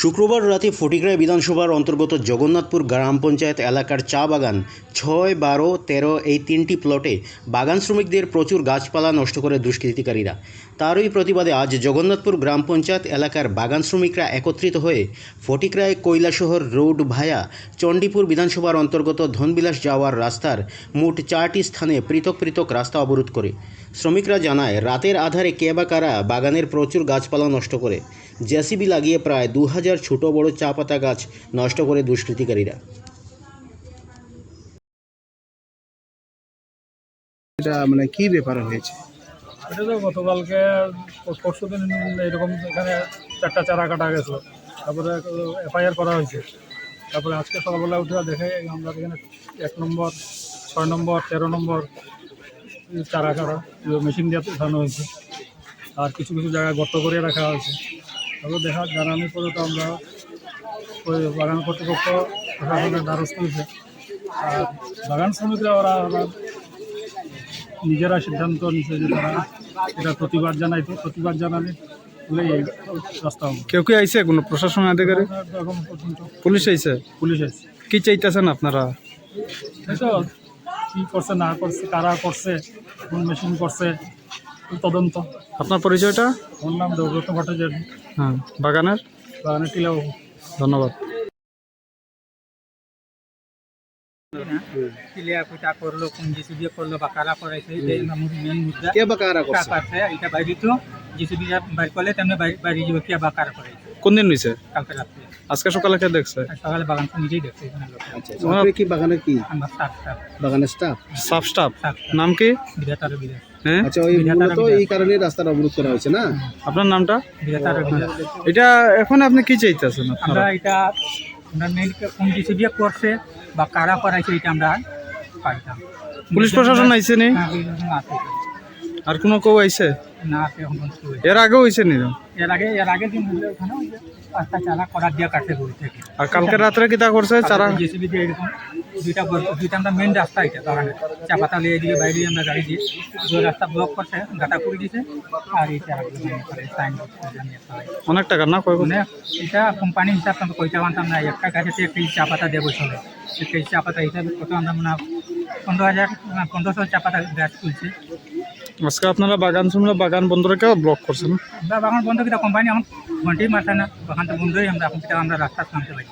শুক্রবার রাতে ফটিকরায় বিধানসভার অন্তর্গত জগন্নাথপুর গ্রাম পঞ্চায়েত এলাকার চা বাগান ছয়, বারো, তেরো এই তিনটি প্লটে বাগান শ্রমিকদের প্রচুর গাছপালা নষ্ট করে দুষ্কৃতিকারীরা। তারই প্রতিবাদে আজ জগন্নাথপুর গ্রাম পঞ্চায়েত এলাকার বাগান শ্রমিকরা একত্রিত হয়ে ফটিকরায় কৈলাসহর রোড ভায়া চণ্ডীপুর বিধানসভার অন্তর্গত ধনবিলাস যাওয়ার রাস্তার মোট চারটি স্থানে পৃথক পৃথক রাস্তা অবরোধ করে। শ্রমিকরা জানায়, রাতের আধারে কে বা কারা বাগানের প্রচুর গাছপালা নষ্ট করে। জেসিবি লাগিয়ে প্রায় দু হাজার ছোটো বড় চা পাতা গাছ নষ্ট করে দুষ্কৃতিকারীরা। এটা মানে কি ব্যাপার হয়েছে? এটা তো গতকালকে পরশু দিন এরকম এখানে চারটা চারা কাটা গেছে। তারপরে এফআইআর করা হয়েছে। তারপরে আজকে সকালবেলা উঠে দেখে আমরা এখানে এক নম্বর ছয় নম্বর তেরো নম্বর চারা কাটা মেশিন দিয়ে উঠানো হয়েছে। আর কিছু কিছু জায়গায় গর্ত করে রাখা হয়েছে। তারপর দেখা জানানোর পরে তো আমরা ওই বাগান কর্তৃপক্ষ প্রশাসনের দ্বারস্থ হয়েছে। আর বাগান শ্রমিকরা ওরা ওরা নিজেরা সিদ্ধান্ত নিছে যে তারা এটা প্রতিবাদ জানাইতে প্রতিবাদ জানালে কেউ কি আইছে? কোনো প্রশাসন আধিকারিক? পুলিশ আইসে পুলিশ এসে কি চাইতেছেন আপনারা? তো কী করছে না করছে কারা করছে কোন মেশিন করছে তদন্ত। আপনার পরিচয়টা? ওর নাম দেবব্রত ভট্টাচার্য। হ্যাঁ বাগানের? বাগানের টিলাবাবু। ধন্যবাদ। ক্লিয়ার কোটা করল কোন জিসিবি করল বা কারা করাইছে এই মেন মুদ্রা কে বা কারা কারা করছে এটা বাইরে তো জিসিবি বাইর করলে তেমনি বাইরে যাবে কে বা করাইছে। কোন দিন হয়েছে কালকে রাত্রে। আজকে সকালে কে দেখছে? সকালে বাগান তো নিজেই দেখছে এখানে লোক। আপনি কি বাগানে কি? আমরা বাগানের স্টাফ সাফ স্টাফ নাম কি? বিধাতার বিধাত হ্যাঁ আচ্ছা ওই মূলত এই কারণে রাস্তাটা অবরোধ করা হয়েছে না? আপনার নামটা? এটা এখন আপনি কি চাইতেছেন আমরা এটা আমরা কোন করছে বা কারা করাইছে এটা আমরা পাইতাম। পুলিশ প্রশাসন আইছে নি? হ্যাঁ। আর কোনো কেউ আইছে? না। এর আগেও হয়েছে নি? এর আগে এর আগে দিন হলো ওখানে ওই যে রাস্তা চালা করার দিয়ে কাটতে বলি আর কালকে রাত্রে কি তা করছে? চারা জেসিবি দিয়ে এরকম দুইটা দুইটা আমরা মেন রাস্তা এটা বাগানে চা পাতা লিয়ে দিয়ে বাইরে আমরা গাড়ি দিয়ে যে রাস্তা ব্লক করছে গাটা করে দিয়েছে আর এই। অনেক টাকা না কয় মানে এটা কোম্পানি হিসাব আমরা কইতে পারতাম না একটা গাছে একটা চা পাতা দেবো চলে একটা চা পাতা হিসাবে কত আমরা মানে পনেরো হাজার পনেরোশো চা পাতা গাছ তুলছে। আজকে আপনারা বাগান শুনলে বাগান বন্ধ রেখে ব্লক করছেন? আমরা বাগান বন্ধ করে কোম্পানি এখন ঘন্টি মারছে না বাগানটা বন্ধই আমরা এখন আমরা রাস্তা নামতে পারি।